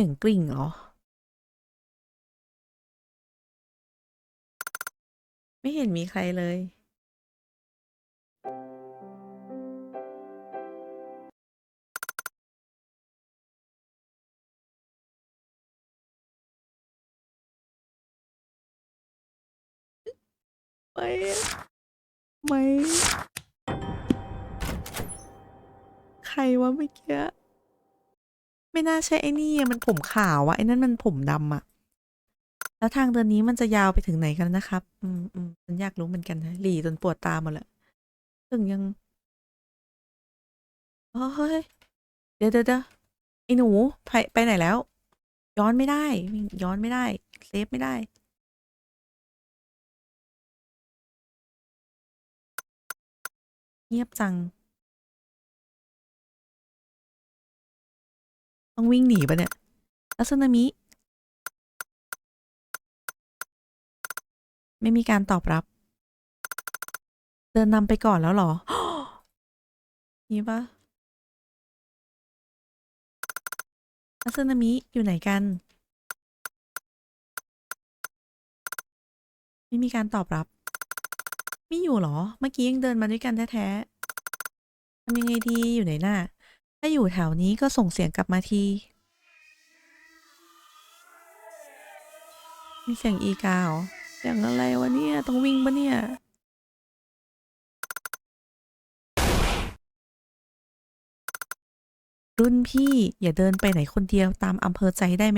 สียงกริ่งเหรอ ไม่เห็นมีใครเลย ไม่ ไม่ ใครวะเมื่อกี้ ไม่น่าใช่ไอ้นี่มันผมขาวอะไอ้นั่นมันผมดำอะแล้วทางเดินนี้มันจะยาวไปถึงไหนกันนะครับ อืมอืมฉันอยากรู้เหมือนกันนะหลีจนปวดตาหมดล้วถึงยังเฮ้ยเดี๋ยวเดี๋ยวเดี๋ยวไอ้หนูไปไปไหนแล้ว ย้อนไม่ได้ ย้อนไม่ได้ เซฟไม่ได้ เงียบจัง ต้องวิ่งหนีปะเนี่ยแล้วสึนามิ ไม่มีการตอบรับ เดินนำไปก่อนแล้วหรอ นี่ปะแล้วสึนามิอยู่ไหนกัน ไม่มีการตอบรับ ไม่อยู่หรอ เมื่อกี้ยังเดินมาด้วยกันแท้ๆทำยังไงดีอยู่ไหนหน่ะ ถ้าอยู่แถวนี้ก็ส่งเสียงกลับมาที มีเสียงอีกาวอเสียงอะไรวะเนี่ย ต้องวิ่งปะเนี่ย รุ่นพี่อย่าเดินไปไหนคนเดียวตามอำเภอใจได้ไหม